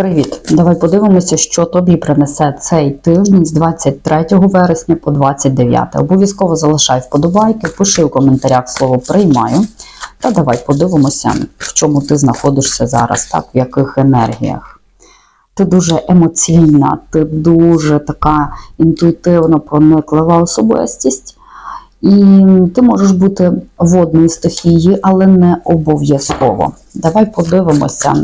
Привіт! Давай подивимося, що тобі принесе цей тиждень з 23 вересня по 29. Обов'язково залишай вподобайки, пиши в коментарях слово приймаю. Та давай подивимося, в чому ти знаходишся зараз, так, в яких енергіях. Ти дуже емоційна, ти дуже така інтуїтивно прониклива особистість. І ти можеш бути водною стихією, але не обов'язково. Давай подивимося,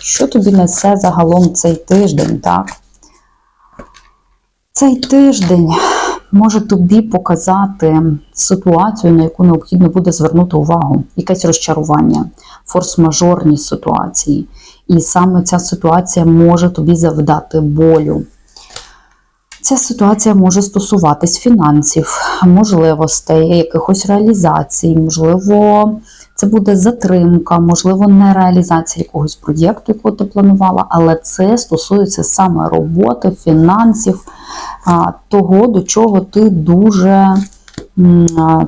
що тобі несе загалом цей тиждень, так? Цей тиждень може тобі показати ситуацію, на яку необхідно буде звернути увагу, якесь розчарування, форс-мажорні ситуації. І саме ця ситуація може тобі завдати болю. Ця ситуація може стосуватись фінансів, можливостей, якихось реалізацій, можливо, це буде затримка, можливо, не реалізація якогось проєкту, якого ти планувала, але це стосується саме роботи, фінансів, того, до чого ти дуже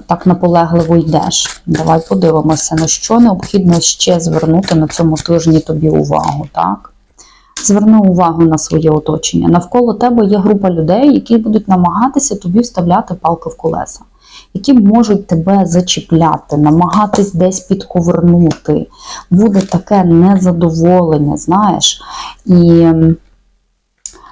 так наполегливо йдеш. Давай подивимося, на що необхідно ще звернути на цьому тижні тобі увагу, так? Зверни увагу на своє оточення. Навколо тебе є група людей, які будуть намагатися тобі вставляти палки в колеса, які можуть тебе зачіпляти, намагатись десь підковернути. Буде таке незадоволення, знаєш. І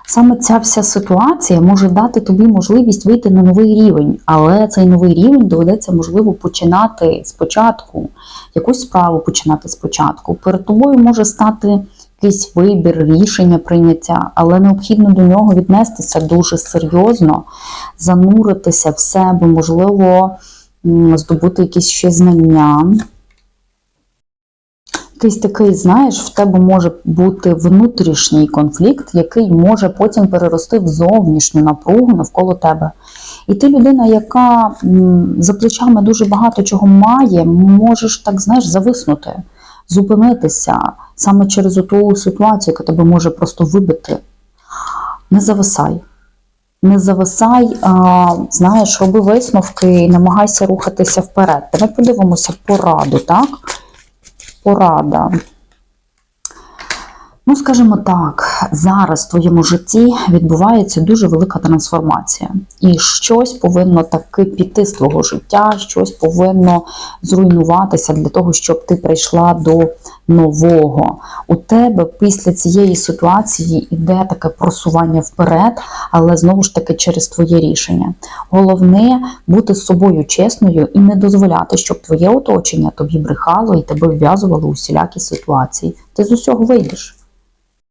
саме ця вся ситуація може дати тобі можливість вийти на новий рівень, але цей новий рівень доведеться, можливо, починати спочатку, якусь справу починати спочатку. Перед тобою може стати якийсь вибір, рішення прийняття, але необхідно до нього віднестися дуже серйозно, зануритися в себе, можливо, здобути якісь ще знання. Якийсь такий, знаєш, в тебе може бути внутрішній конфлікт, який може потім перерости в зовнішню напругу навколо тебе. І ти людина, яка за плечами дуже багато чого має, можеш так, знаєш, зависнути, зупинитися саме через ту ситуацію, яка тебе може просто вибити. Не зависай. Не зависай, а, знаєш, роби висновки і намагайся рухатися вперед. Давай подивимося пораду, так? Порада. Ну, скажімо так, зараз в твоєму житті відбувається дуже велика трансформація. І щось повинно таки піти з твого життя, щось повинно зруйнуватися для того, щоб ти прийшла до нового. У тебе після цієї ситуації йде таке просування вперед, але знову ж таки через твоє рішення. Головне бути з собою чесною і не дозволяти, щоб твоє оточення тобі брехало і тебе вв'язувало у всілякі ситуації. Ти з усього вийдеш.